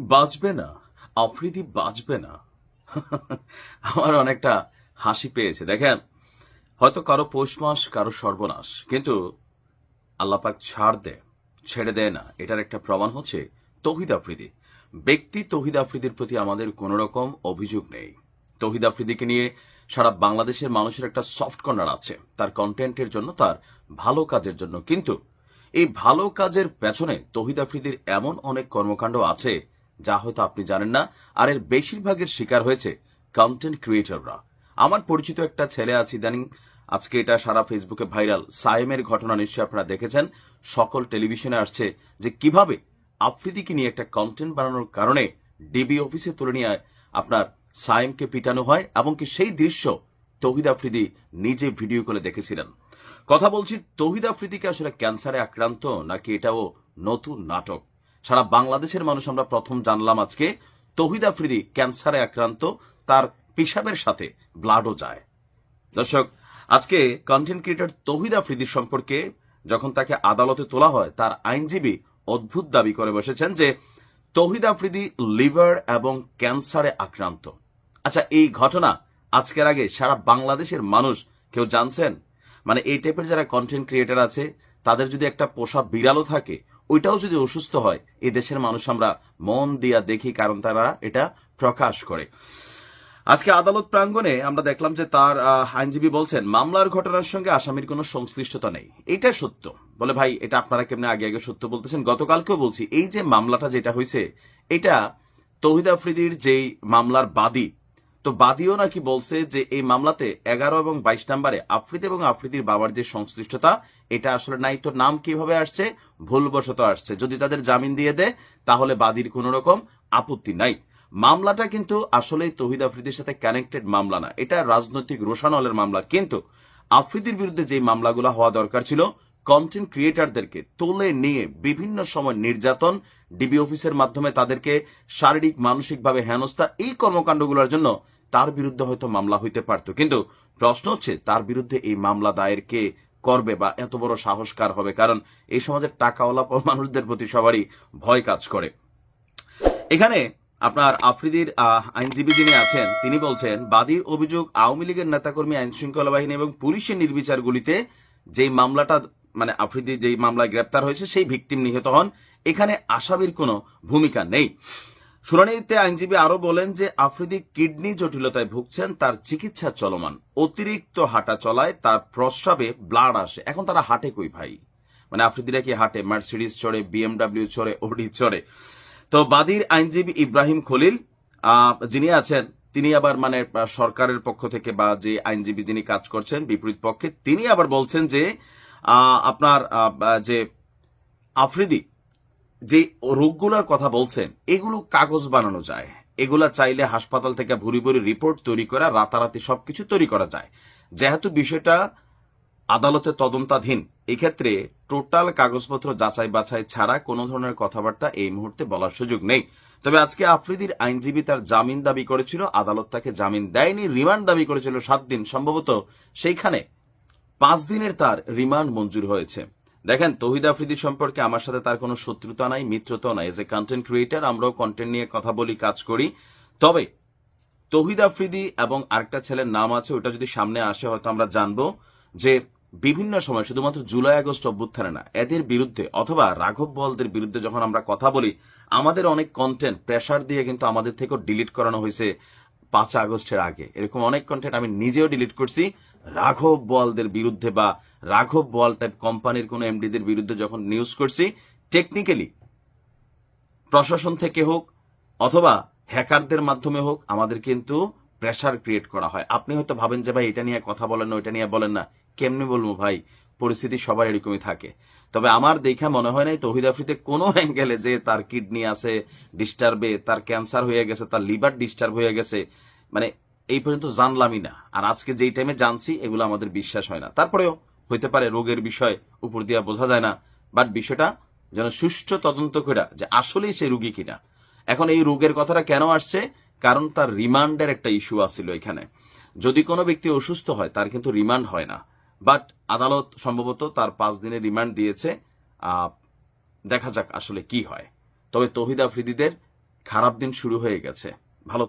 বাঁচবে না, আফ্রিদি বাঁচবে না। আমার অনেকটা হাসি পেয়েছে। দেখেন, হয়তো কারও পৌষ মাস, কারও সর্বনাশ, কিন্তু আল্লাপাক ছাড় দেয় ছেড়ে দেয় না। এটার একটা প্রমাণ হচ্ছে তহিদ আফ্রিদি। ব্যক্তি তহিদ আফ্রিদির প্রতি আমাদের কোনো রকম অভিযোগ নেই। তহিদ আফ্রিদিকে নিয়ে সারা বাংলাদেশের মানুষের একটা সফট কর্নার আছে। তার কন্টেন্টের জন্য, তার ভালো কাজের জন্য। কিন্তু এই ভালো কাজের পেছনে তহিদ আফ্রিদির এমন অনেক কর্মকাণ্ড আছে যা হয়তো আপনি জানেন না, আর এর বেশিরভাগের শিকার হয়েছে কন্টেন্ট ক্রিয়েটররা আমার পরিচিত একটা ছেলে আছে ইদানিং, আজকে এটা সারা ফেসবুকে ভাইরাল সায়েমের ঘটনা নিশ্চয়ই আপনারা দেখেছেন। সকল টেলিভিশনে আসছে যে কীভাবে আফ্রিদিকে নিয়ে একটা কন্টেন্ট বানানোর কারণে ডিবি অফিসে তুলে নিয়ে আপনার সায়েমকে পিটানো হয়, এবং কি সেই দৃশ্য তহিদ আফ্রিদি নিজে ভিডিও করে দেখেছিলেন। কথা বলছি তহিদ আফ্রিদিকে আসলে ক্যান্সারে আক্রান্ত, নাকি এটাও নতুন নাটক? সারা বাংলাদেশের মানুষ আমরা প্রথম জানলাম আজকে, তহিদ আফ্রিদি ক্যান্সারে আক্রান্ত, তার পেশাবের সাথে ব্লাডও যায়। দর্শক, আজকে কন্টেন্ট ক্রিয়েটর তহিদ আফ্রিদির সম্পর্কে যখন তাকে আদালতে তোলা হয়, তার আইনজীবী অদ্ভুত দাবি করে বসেছেন যে তহিদ আফ্রিদি লিভার এবং ক্যান্সারে আক্রান্ত। আচ্ছা এই ঘটনা আজকের আগে সারা বাংলাদেশের মানুষ কেউ জানছেন? মানে এই টাইপের যারা কন্টেন্ট ক্রিয়েটর আছে, তাদের যদি একটা পোষা বিড়ালও থাকে ওইটাও যদি অসুস্থ হয়, এই দেশের মানুষ আমরা মন দিয়া দেখি, কারণ তারা এটা প্রকাশ করে। আজকে আদালত প্রাঙ্গণে আমরা দেখলাম যে তার আইনজীবী বলছেন, মামলার ঘটনার সঙ্গে আসামির কোনো সংশ্লিষ্টতা নেই। এটা সত্য। বলে, ভাই, এটা আপনারা কেমনে আগে আগে সত্য বলতেছেন? গতকালকেও বলছি, এই যে মামলাটা যেটা হয়েছে এটা তহিদ আফ্রিদির যেই মামলার বাদী তো বাদীও নাকি বলছে যে এই মামলাতে এগারো এবং বাইশ নম্বরে আফ্রিদি এবং আফ্রিদির বাবার যে সংশ্লিষ্টতা, এটা আসলে নাই। তো নাম কীভাবে আসছে? ভুলবশত আসছে। যদি তাদের জামিন দিয়ে দেয়, তাহলে বাদীর কোনো রকম আপত্তি নাই। মামলাটা কিন্তু আসলেই তহিদ আফ্রিদির সাথে কানেক্টেড মামলা না। এটা রাজনৈতিক রোশানলের মামলা। কিন্তু আফ্রিদির বিরুদ্ধে যে মামলাগুলো হওয়া দরকার ছিল কন্টেন্ট ক্রিয়েটারদেরকে তুলে নিয়ে বিভিন্ন সময় নির্যাতন ডিবি অফিসের মাধ্যমে তাদেরকে শারীরিক, মানসিকভাবে হেনস্থা, এই কর্মকাণ্ডগুলোর জন্য তার বিরুদ্ধে হয়তো মামলা হইতে পারত। কিন্তু প্রশ্ন হচ্ছে, তার বিরুদ্ধে এই মামলা দায়ের কে করবে বা এত বড় সাহসকার হবে? কারণ এই সমাজের টাকাওয়ালা মানুষদের প্রতি সবারই ভয় কাজ করে। এখানে আপনার আফ্রিদির আইনজীবী যিনি আছেন, তিনি বলছেন, বাদীর অভিযোগ আওয়ামী লীগের নেতাকর্মী, আইন শৃঙ্খলা বাহিনী এবং পুলিশের নির্বিচারগুলিতে যেই মামলাটা মানে আফ্রিদি যেই মামলায় গ্রেপ্তার হয়েছে, সেই ভিকটিম নিহত হন। এখানে আসামির কোনো ভূমিকা নেই। শুনানিতে আইনজীবী আরও বলেন যে আফ্রিদি কিডনি জটিলতায় ভুগছেন, তার চিকিৎসা চলমান। অতিরিক্ত হাঁটা চলায় তার প্রস্রাবে ব্লাড আসে। এখন তারা হাঁটে কই ভাই? মানে আফ্রিদিরা কি হাঁটে? মার্সিডিজ চড়ে, বিএমডাব্লিউ চড়ে, ওডি চড়ে। তো বাদীর আইনজীবী ইব্রাহিম খলিল যিনি আছেন, তিনি আবার মানে সরকারের পক্ষ থেকে বা যে আইনজীবী যিনি কাজ করছেন বিপরীত পক্ষে, তিনি আবার বলছেন যে আপনার যে আফ্রিদি যে রোগগুলোর কথা বলছেন, এগুলো কাগজ বানানো যায়। এগুলা চাইলে হাসপাতাল থেকে ভুরি ভুরি রিপোর্ট তৈরি করা, রাতারাতি সবকিছু তৈরি করা যায়। যেহেতু বিষয়টা আদালতে তদন্তাধীন, এক্ষেত্রে টোটাল কাগজপত্র যাচাই বাছাই ছাড়া কোনো ধরনের কথাবার্তা এই মুহূর্তে বলার সুযোগ নেই। তবে আজকে আফ্রিদির আইনজীবী তার জামিন দাবি করেছিল, আদালত তাকে জামিন দেয়নি, রিমান্ড দাবি করেছিল সাত দিন। সম্ভবত সেইখানে পাঁচ দিনের তার রিমান্ড মঞ্জুর হয়েছে। দেখেন, তহিদ আফ্রিদি সম্পর্কে আমার সাথে তার কোনো শত্রুতা নাই মিত্রতা নাই। এজ এ কন্টেন্ট ক্রিয়েটার আমরাও কন্টেন্ট নিয়ে কথা বলি, কাজ করি। তবে, তহিদ আফ্রিদি এবং আরেকটা ছেলের নাম আছে, ওটা যদি সামনে আসে, হয়তো আমরা জানব যে বিভিন্ন সময়, শুধুমাত্র জুলাই, আগস্ট অভ্যুত্থানে না, এদের বিরুদ্ধে অথবা রাঘব বলদের বিরুদ্ধে যখন আমরা কথা বলি, আমাদের অনেক কন্টেন্ট প্রেশার দিয়ে কিন্তু আমাদের থেকেও ডিলিট করানো হয়েছে। পাঁচ আগস্টের আগে। এরকম অনেক কন্টেন্ট আমি নিজেও ডিলিট করছি। রাঘব বলদের বিরুদ্ধে বা রাঘব বল টাইপ কোম্পানির কোনো এমডিদের বিরুদ্ধে যখন নিউজ করছি টেকনিক্যালি প্রশাসন থেকে হোক অথবা হ্যাকারদের মাধ্যমে হোক, আমাদের কিন্তু প্রেশার ক্রিয়েট করা হয়। আপনি হয়তো ভাবেন যে, ভাই, এটা নিয়ে কথা বলেন না, ওইটা নিয়ে বলেন না। কেমনি বলব ভাই? পরিস্থিতি সবার এরকমই থাকে। তবে আমার দেখা মনে হয় নাই তহিদ আফ্রিতে কোনো অ্যাঙ্গেলে যে তার কিডনি আছে ডিস্টার্বে তার ক্যান্সার হয়ে গেছে, তার লিভার ডিস্টার্ব হয়ে গেছে মানে এই পর্যন্ত জানলামই না। আর আজকে যেই টাইমে জানছি, এগুলো আমাদের বিশ্বাস হয় না। তারপরেও হইতে পারে রোগের বিষয় উপর দিয়া বোঝা যায় না বাট বিষয়টা যেন সুষ্ঠু তদন্ত করে যে আসলেই সে রুগী কিনা। এখন এই রোগের কথাটা কেন আসছে? কারণ তার রিমান্ডের একটা ইস্যু আছিল এখানে। যদি কোনো ব্যক্তি অসুস্থ হয়, তার কিন্তু রিমান্ড হয় না। বাট আদালত সম্ভবত তার পাঁচ দিনের রিমান্ড দিয়েছে। দেখা যাক আসলে কি হয়। তবে তহিদ আফ্রিদিদের খারাপ দিন শুরু হয়ে গেছে। ভালো